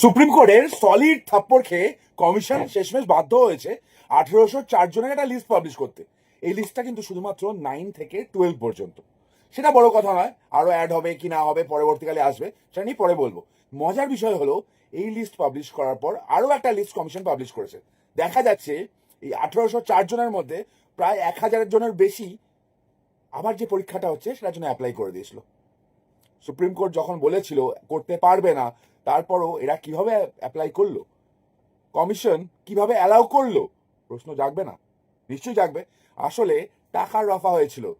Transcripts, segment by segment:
Supreme কোর্টের solid থাপ্পড় খেয়ে কমিশন শেষমেশ বাধ্য হয়েছে আঠেরোশো চার জনের একটা লিস্ট পাবলিশ করতে। এই লিস্টটা কিন্তু শুধুমাত্র নাইন থেকে টুয়েলভ পর্যন্ত। সেটা বড় কথা নয়, আরও অ্যাড হবে কি না হবে, পরবর্তীকালে আসবে, সেটা নিয়ে পরে বলব। মজার বিষয় হলো, এই লিস্ট পাবলিশ করার পর আরও একটা লিস্ট কমিশন পাবলিশ করেছে। দেখা যাচ্ছে, এই আঠেরোশো চার জনের মধ্যে প্রায় এক হাজার জনের বেশি আবার যে পরীক্ষাটা হচ্ছে, সেটার জন্য অ্যাপ্লাই করে দিয়েছিল। সুপ্রিম কোর্ট যখন বলেছিল, করতে পারবে না তারপরও এরা কীভাবে অ্যাপ্লাই করল? কমিশন কীভাবে অ্যালাউ করল? প্রশ্ন জাগবে না। নিশ্চয়ই জাগবে। আসলে টাকার রফা হয়েছিল।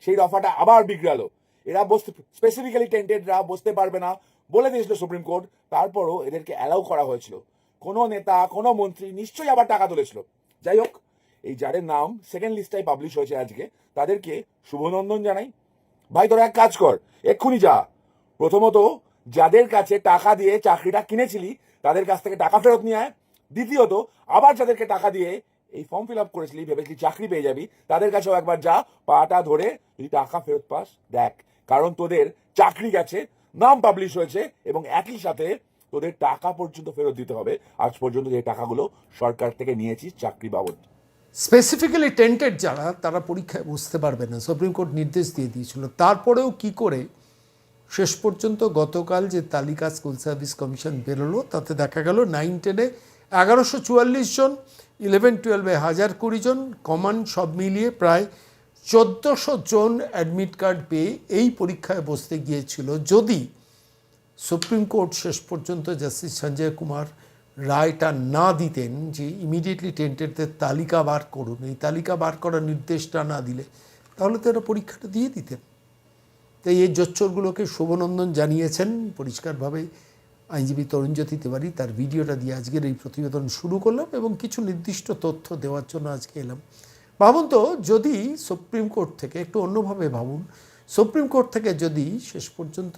সেই রফাটা আবার বিগড়ালো। এরা বসতে স্পেসিফিক্যালি টেন্টেডরা বসতে পারবে না বলে দিয়েছিল সুপ্রিম কোর্ট তারপরও এদেরকে অ্যালাউ করা হয়েছিল। কোনো নেতা, কোনো মন্ত্রী নিশ্চয়ই আবার টাকা তুলেছিল। যাই হোক, এই যাদের নাম সেকেন্ড লিস্টটাই পাবলিশ হয়েছে আজকে, তাদেরকে শুভনন্দন জানাই। ভাই, তোরা এক কাজ কর। এক্ষুনি যা। প্রথমত যাদের কাছে টাকা দিয়ে চাকরিটা কিনেছিলি, তাদের কাছ থেকে টাকা ফেরত নিয়ে আয়। দ্বিতীয়ত, আবার যাদেরকে টাকা দিয়ে এই ফর্ম ফিল আপ করেছিলি ভেবেছিলি চাকরি পেয়ে যাবি, তাদের কাছেও একবার যা, পাটা ধরে যদি টাকা ফেরত পাস, দেখ। কারণ তোদের চাকরি গেছে, নাম পাবলিশ হয়েছে, এবং একই সাথে তোদের টাকা পর্যন্ত ফেরত দিতে হবে। আজ পর্যন্ত যে টাকাগুলো সরকার থেকে নিয়েছিস চাকরি বাবদ। স্পেসিফিক্যালি টেন্টেড যারা, তারা পরীক্ষায় বুঝতে পারবে না। সুপ্রিম কোর্ট নির্দেশ দিয়ে দিয়েছিল। তারপরেও কি করে শেষ পর্যন্ত গতকাল যে তালিকা স্কুল সার্ভিস কমিশন বেরোলো, তাতে দেখা গেল নাইন টেনে এগারোশো চুয়াল্লিশ জন ইলেভেন টুয়েলভে হাজার কুড়ি জন কমান সব মিলিয়ে প্রায় চোদ্দোশো জন অ্যাডমিট কার্ড পেয়ে এই পরীক্ষায় বসতে গিয়েছিল। যদি সুপ্রিম কোর্ট শেষ পর্যন্ত জাস্টিস সঞ্জয় কুমার রায়টা না দিতেন, যে ইমিডিয়েটলি টেন্টেডদের তালিকা বার করুন, এই তালিকা বার করার নির্দেশটা না দিলে, তাহলে তো এরা পরীক্ষাটা দিয়ে দিতেন। তাই এই জোচ্চরগুলোকে শুভনন্দন জানিয়েছেন। পরিষ্কারভাবে আইনজীবী তরুণজ্যোতি তিওয়ারি তার ভিডিওটা দিয়ে আজকের এই প্রতিবেদন শুরু করলাম এবং কিছু নির্দিষ্ট তথ্য দেওয়ার জন্য আজকে এলাম। ভাবুন তো, যদি সুপ্রিম কোর্ট থেকে একটু অন্যভাবে ভাবুন, সুপ্রিম কোর্ট থেকে যদি শেষ পর্যন্ত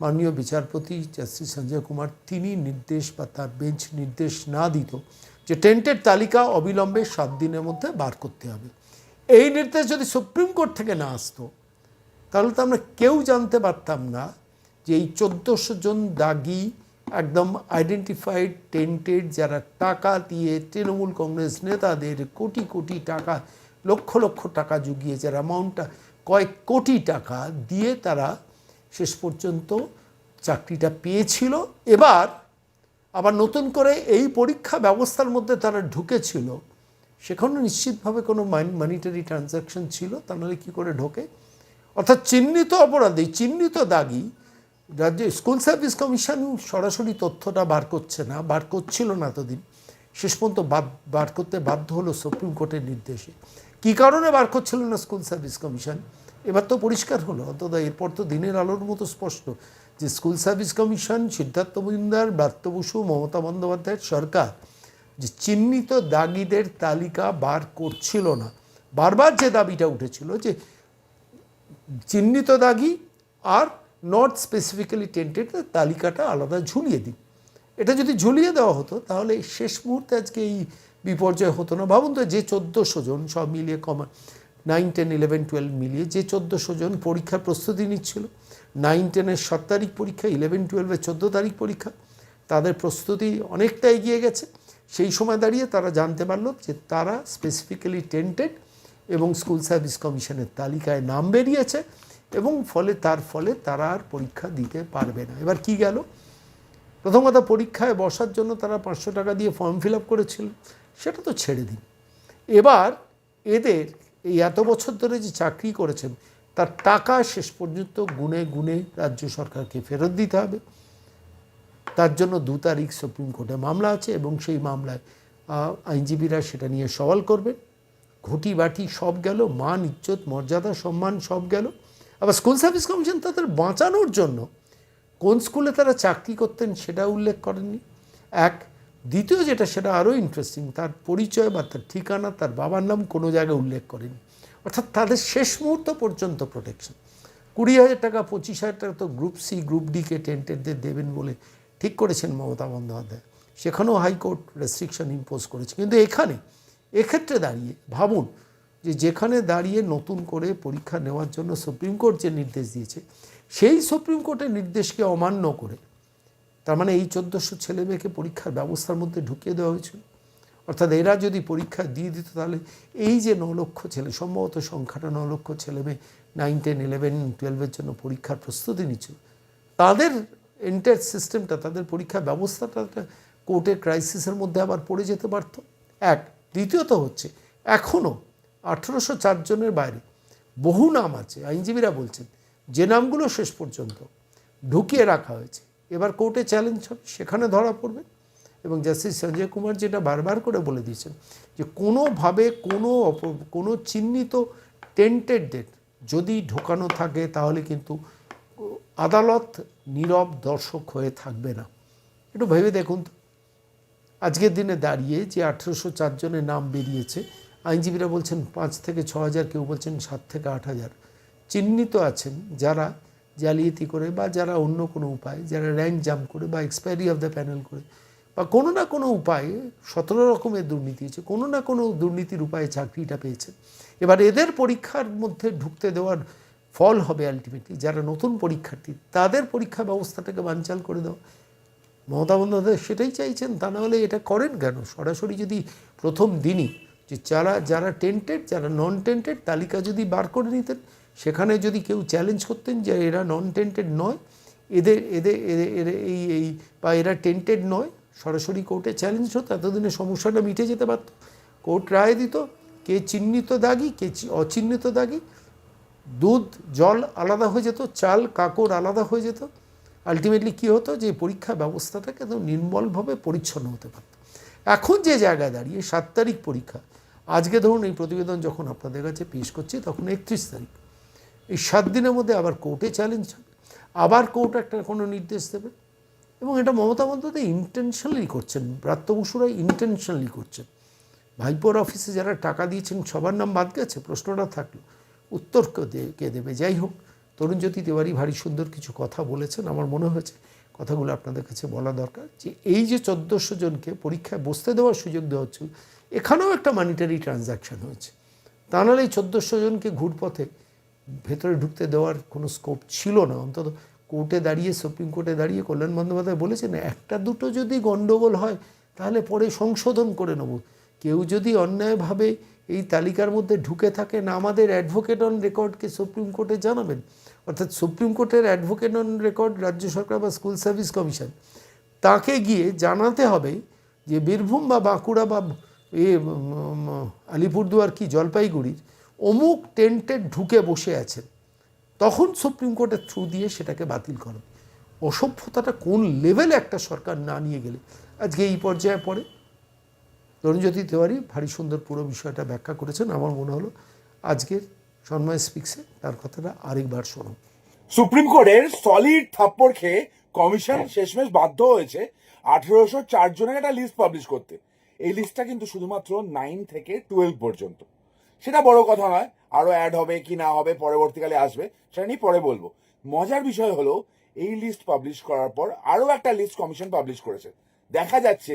মাননীয় বিচারপতি জাস্টিস সঞ্জয় কুমার তিনি নির্দেশ বা তার বেঞ্চ নির্দেশ না দিত যে টেন্টের তালিকা অবিলম্বে সাত দিনের মধ্যে বার করতে হবে। এই নির্দেশ যদি সুপ্রিম কোর্ট থেকে না আসতো তাহলে তো আমরা কেউ জানতে পারতাম না যে এই চোদ্দোশো জন দাগি একদম আইডেন্টিফাইড টেন্টেড যারা টাকা দিয়ে তৃণমূল কংগ্রেস নেতাদের কোটি কোটি টাকা, লক্ষ লক্ষ টাকা জুগিয়ে, যারা অ্যামাউন্টটা কয়েক কোটি টাকা দিয়ে তারা শেষ পর্যন্ত চাকরিটা পেয়েছিল। এবার আবার নতুন করে এই পরীক্ষা ব্যবস্থার মধ্যে তারা ঢুকেছিল সেখানেও নিশ্চিতভাবে কোনো মানিটারি ট্রানজ্যাকশন ছিল, তা নাহলে কী করে ঢোকে? অর্থাৎ চিহ্নিত অপরাধী, চিহ্নিত দাগি, রাজ্য স্কুল সার্ভিস কমিশন সরাসরি তথ্যটা বার করছে না, বার করছিল না এতদিন। শেষ পর্যন্ত বার করতে বাধ্য হলো সুপ্রিম কোর্টের নির্দেশে। কী কারণে বার করছিল না স্কুল সার্ভিস কমিশন? এবার তো পরিষ্কার হলো, অন্তত এরপর তো দিনের আলোর মতো স্পষ্ট যে school service commission, Siddhartha Majumdar, Bratya Basu, Mamata বন্দ্যোপাধ্যায়ের সরকার যে চিহ্নিত দাগিদের তালিকা বার করছিল না। বারবার যে দাবিটা উঠেছিল যে চিহ্নিত দাগি আর নট স্পেসিফিক্যালি টেন্টেড তালিকাটা আলাদা ঝুলিয়ে দিন এটা যদি ঝুলিয়ে দেওয়া হতো, তাহলে শেষ মুহূর্তে আজকে এই বিপর্যয় হতো না। ভাবুন তো, যে চোদ্দোশো জন সব মিলিয়ে কমা নাইন টেন ইলেভেন টুয়েলভ মিলিয়ে যে চোদ্দোশো জন পরীক্ষার প্রস্তুতি নিচ্ছিল নাইন টেনের সাত তারিখ পরীক্ষা ইলেভেন টুয়েলভের চোদ্দ তারিখ পরীক্ষা, তাদের প্রস্তুতি অনেকটা এগিয়ে গেছে। সেই সময় দাঁড়িয়ে তারা জানতে পারল যে তারা স্পেসিফিক্যালি টেন্টেড এবং স্কুল সার্ভিস কমিশনের তালিকায় নাম বেরিয়েছে এবং ফলে তার ফলে তারা আর পরীক্ষা দিতে পারবে না। এবার কি গেল? প্রথম কথা, পরীক্ষায় বসার জন্য তারা পাঁচশো টাকা দিয়ে ফর্ম ফিল আপ করেছিল। সেটা তো ছেড়ে দিন। এবার এদের এই এত বছর ধরে যে চাকরি করেছেন, তার টাকা শেষ পর্যন্ত গুনে গুনে রাজ্য সরকারকে ফেরত দিতে হবে। তার জন্য দু তারিখ সুপ্রিম কোর্টে মামলা আছে এবং সেই মামলায় আইনজীবীরা সেটা নিয়ে সওয়াল করবেন। ঘটি বাটি সব গেল, মান, ইজ্জত, মর্যাদা, সম্মান সব গেল। আবার স্কুল সার্ভিস কমিশন তাদের বাঁচানোর জন্য কোন স্কুলে তারা চাকরি করতেন সেটা উল্লেখ করেননি। এক, দ্বিতীয় যেটা, সেটা আরও ইন্টারেস্টিং তার পরিচয় বা তার ঠিকানা, তার বাবার নাম কোনো জায়গায় উল্লেখ করেনি। অর্থাৎ তাদের শেষ মুহূর্ত পর্যন্ত প্রোটেকশন কুড়ি হাজার টাকা, পঁচিশ হাজার টাকা তো গ্রুপ সি গ্রুপ ডিকে টেন্টেডদের দেবেন বলে ঠিক করেছেন মমতা বন্দ্যোপাধ্যায়। সেখানেও হাইকোর্ট রেস্ট্রিকশন ইম্পোজ করেছে। কিন্তু এখানে এক্ষেত্রে দাঁড়িয়ে, ভাবুন যে যেখানে দাঁড়িয়ে নতুন করে পরীক্ষা নেওয়ার জন্য সুপ্রিম কোর্ট যে নির্দেশ দিয়েছে, সেই সুপ্রিম কোর্টের নির্দেশকে অমান্য করে, তার মানে এই চোদ্দোশো ছেলে মেয়েকে পরীক্ষার ব্যবস্থার মধ্যে ঢুকিয়ে দেওয়া হয়েছিল। অর্থাৎ এরা যদি পরীক্ষা দিয়ে দিত তাহলে এই যে ন লক্ষ ছেলে, সম্ভবত সংখ্যাটা ন লক্ষ ছেলে মেয়ে নাইন টেন ইলেভেন টুয়েলভের জন্য পরীক্ষার প্রস্তুতি নিচ্ছিল। তাদের এন্টায়ার সিস্টেমটা তাদের পরীক্ষা ব্যবস্থাটা কোর্টের ক্রাইসিসের মধ্যে আবার পড়ে যেতে পারত। এক দ্বিতীয়ত হচ্ছে এখনও আঠেরোশো জনের বাইরে বহু নাম আছে, আইনজীবীরা বলছেন, যে নামগুলো শেষ পর্যন্ত ঢুকিয়ে রাখা হয়েছে, এবার কোর্টে চ্যালেঞ্জ হবে, সেখানে ধরা পড়বে। এবং জাস্টিস সঞ্জয় কুমার যেটা বারবার করে বলে দিয়েছেন, যে কোনোভাবে কোনো কোনো চিহ্নিত টেন্টেড ডেট যদি ঢোকানো থাকে, তাহলে কিন্তু আদালত নীরব দর্শক হয়ে থাকবে না। একটু ভেবে দেখুন তো। আজকের দিনে দাঁড়িয়ে যে আঠেরোশো জনের নাম বেরিয়েছে, আইনজীবীরা বলছেন পাঁচ থেকে ছ হাজার, কেউ বলছেন সাত থেকে আট হাজার। চিহ্নিত আছেন যারা জালিয়াতি করে বা যারা অন্য কোনো উপায়, যারা র্যাঙ্ক জাম্প করে বা এক্সপায়ারি অফ দ্য প্যানেল করে বা কোনো না কোনো উপায়ে, সতেরো রকমের দুর্নীতি হয়েছে, কোনো না কোনো দুর্নীতির উপায়ে চাকরিটা পেয়েছে। এবার এদের পরীক্ষার মধ্যে ঢুকতে দেওয়ার ফল হবে আলটিমেটলি যারা নতুন পরীক্ষার্থী, তাদের পরীক্ষা ব্যবস্থাটাকে বানচাল করে দেওয়া। মমতা বন্দ্যোপাধ্যায় সেটাই চাইছেন, তা নাহলে এটা করেন কেন? সরাসরি যদি প্রথম দিনই যে যারা যারা টেন্টেড যারা নন টেন্টেড তালিকা যদি বার করে নিতেন, সেখানে যদি কেউ চ্যালেঞ্জ করতেন যে এরা নন টেন্টেড নয়, এদের এদের, এদের- এই এই বা এরা টেন্টেড নয়, সরাসরি কোর্টে চ্যালেঞ্জ হতো, এতদিনে সমস্যাটা মিটে যেতে পারত। কোর্ট রায় দিত, কে চিহ্নিত দাগি, কে অচিহ্নিত দাগি, দুধ, জল আলাদা হয়ে যেত, চাল, কাকড় আলাদা হয়ে যেত। আলটিমেটলি কী হতো? যে পরীক্ষা ব্যবস্থাটা একদম নির্মলভাবে পরিচ্ছন্ন হতে পারত। এখন যে জায়গায় দাঁড়িয়ে সাত তারিখ পরীক্ষা, আজকে ধরুন এই প্রতিবেদন যখন আপনাদের কাছে পেশ করছি, তখন একত্রিশ তারিখ। এই সাত দিনের মধ্যে আবার কোর্টে চ্যালেঞ্জ হবে। আবার কোর্ট একটা কোনো নির্দেশ দেবে। এবং এটা মমতা বন্দ্যোপাধ্যায় ইন্টেনশনালি করছেন। ব্রাত্য বসুরা ইন্টেনশনালি করছেন। ভাইপোর অফিসে যারা টাকা দিয়েছেন, সবার নাম বাদ গেছে, প্রশ্নটা থাকল। উত্তর কে দেবে? যাই হোক তরুণজ্যোতি তিওয়ারি ভারী সুন্দর কিছু কথা বলেছেন। আমার মনে হয়েছে কথাগুলো আপনাদের কাছে বলা দরকার যে এই যে চোদ্দোশো জনকে পরীক্ষায় বসতে দেওয়ার সুযোগ দেওয়া হচ্ছিল এখানেও একটা মানিটারি ট্রানজ্যাকশন হয়েছে। তা নাহলে এই চোদ্দোশো জনকে ঘুরপথে ভেতরে ঢুকতে দেওয়ার কোনো স্কোপ ছিল না। অন্তত কোর্টে দাঁড়িয়ে, সুপ্রিম কোর্টে দাঁড়িয়ে কল্যাণ বন্দ্যোপাধ্যায় বলেছেন, একটা দুটো যদি গণ্ডগোল হয়, তাহলে পরে সংশোধন করে নেব। কেউ যদি অন্যায়ভাবে এই তালিকার মধ্যে ঢুকে থাকেন আমাদের অ্যাডভোকেট অন রেকর্ডকে সুপ্রিম কোর্টে জানাবেন অর্থাৎ সুপ্রিম কোর্টের অ্যাডভোকেট অন রেকর্ড রাজ্য সরকার বা স্কুল সার্ভিস কমিশন, তাকে গিয়ে জানাতে হবে যে বীরভূম বা বাঁকুড়া বা এ আলিপুরদুয়ার কি জলপাইগুড়ির অমুক টেন্টে ঢুকে বসে আছেন, তখন সুপ্রিম কোর্টের থ্রু দিয়ে সেটাকে বাতিল করবে। অসভ্যতাটা কোন লেভেলে একটা সরকার না নিয়ে গেলে? আজকে এই পর্যায়ে পড়ে। তরুণজ্যোতি তিওয়ারি ভারী সুন্দর পুরো বিষয়টা ব্যাখ্যা করেছেন। আমার মনে হলো আজকের তার কথাটা আরেকবার সুপ্রিম কোর্টের সলিড থাপ্পড় খেয়ে কমিশন শেষমেশ বাধ্য হয়েছে আঠেরোশো চার জনের একটা লিস্ট পাবলিশ করতে। এই লিস্টটা কিন্তু শুধুমাত্র নাইন থেকে টুয়েলভ পর্যন্ত। সেটা বড় কথা নয়, আরও অ্যাড হবে কি না হবে, পরবর্তীকালে আসবে, সেটা নিয়ে পরে বলব। মজার বিষয় হলো, এই লিস্ট পাবলিশ করার পর আরও একটা লিস্ট কমিশন পাবলিশ করেছে। দেখা যাচ্ছে,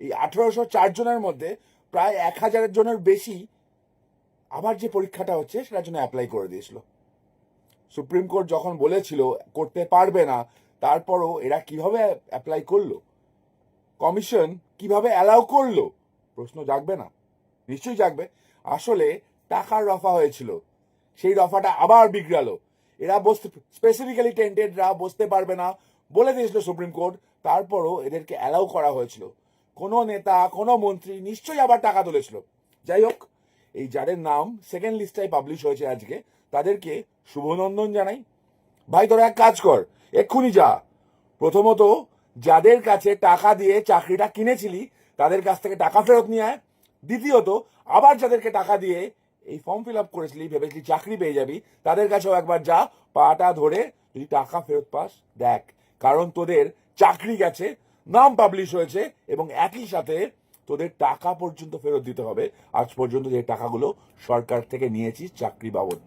এই আঠেরোশো চার জনের মধ্যে প্রায় এক হাজারের জনের বেশি আবার যে পরীক্ষাটা হচ্ছে সেটার জন্য অ্যাপ্লাই করে দিয়েছিল। সুপ্রিম কোর্ট যখন বলেছিল করতে পারবে না, তারপরও এরা কীভাবে অ্যাপ্লাই করল? কমিশন কীভাবে অ্যালাউ করল? প্রশ্ন জাগবে না। নিশ্চয়ই জাগবে। আসলে টাকার রফা হয়েছিল। সেই রফাটা আবার বিগড়ালো। এরা বসতে স্পেসিফিক্যালি টেন্টেডরা বসতে পারবে না বলে দিয়েছিল সুপ্রিম কোর্ট তারপরও এদেরকে অ্যালাউ করা হয়েছিল। কোনো নেতা, কোনো মন্ত্রী নিশ্চয়ই আবার টাকা তুলেছিল। যাই হোক এই যাদের নাম সেকেন্ড লিস্টটাই পাবলিশ হয়েছে আজকে, তাদেরকে শুভনন্দন জানাই। ভাই, তোরা এক কাজ কর, এক্ষুনি যা। প্রথমত, যাদের কাছে টাকা দিয়ে চাকরিটা কিনেছিলি, তাদের কাছ থেকে টাকা ফেরত নিয়ে আয়। দ্বিতীয়ত, আবার যাদেরকে টাকা দিয়ে এই ফর্ম ফিল আপ করেছিলি, ভেবেছিলি চাকরি পেয়ে যাবি, তাদের কাছেও একবার যা, পাটা ধরে যদি টাকা ফেরত পাস, দেখ। কারণ তোদের চাকরি গেছে, নাম পাবলিশ হয়েছে, এবং একই সাথে তোদের টাকা পর্যন্ত ফেরত দিতে হবে। আজ পর্যন্ত যে টাকাগুলো সরকার থেকে নিয়েছিস চাকরি বাবদ।